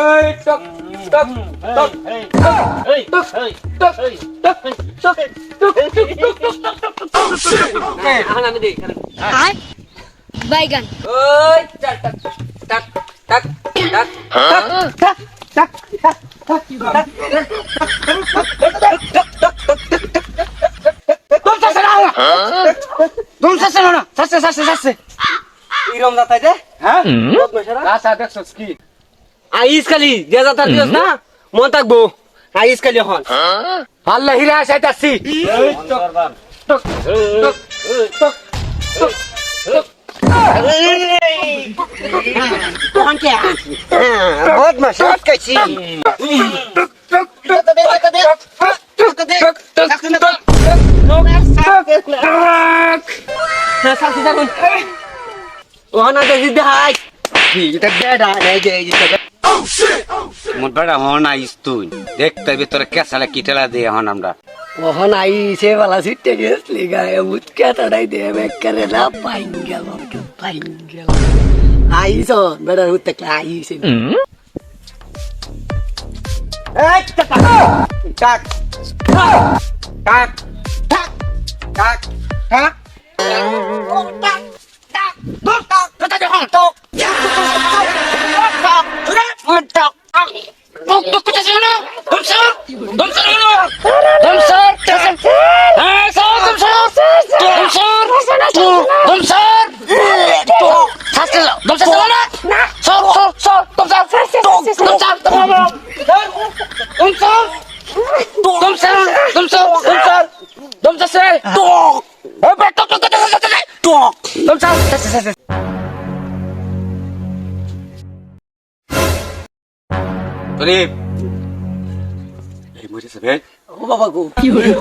এই টক টক টক এই টক টক টক টক টক বাইগান ওই টাক টাক টাক টাক টাক টাক টাক দম সাসে না সাসে সাসে সাসে ইরম দাতা যে হ্যাঁ বদমাশারা আচ্ছা দেখছস কি আইস খালি যে যা থাকবি না মন থাকব। আইস খালি হন। আল্লাহ হিরা আসাই তাসি ওহানা দেখি দেখাই দেখ মোর বেড়া হন আইস তুই দেখতে ভিতরে কেসালে কিটেলা দিয়ে হন আমরা ওহন আইসে বালা সিটে গেছলি গায়ে মুচকে তড়াই দে বেকারে না পাইন গেল পাইন গেল আইস বেড়া উঠতে আইসে এই টাক টাক টাক টাক Tulip! মরেছে ভাই ও বাবা গো কি হলো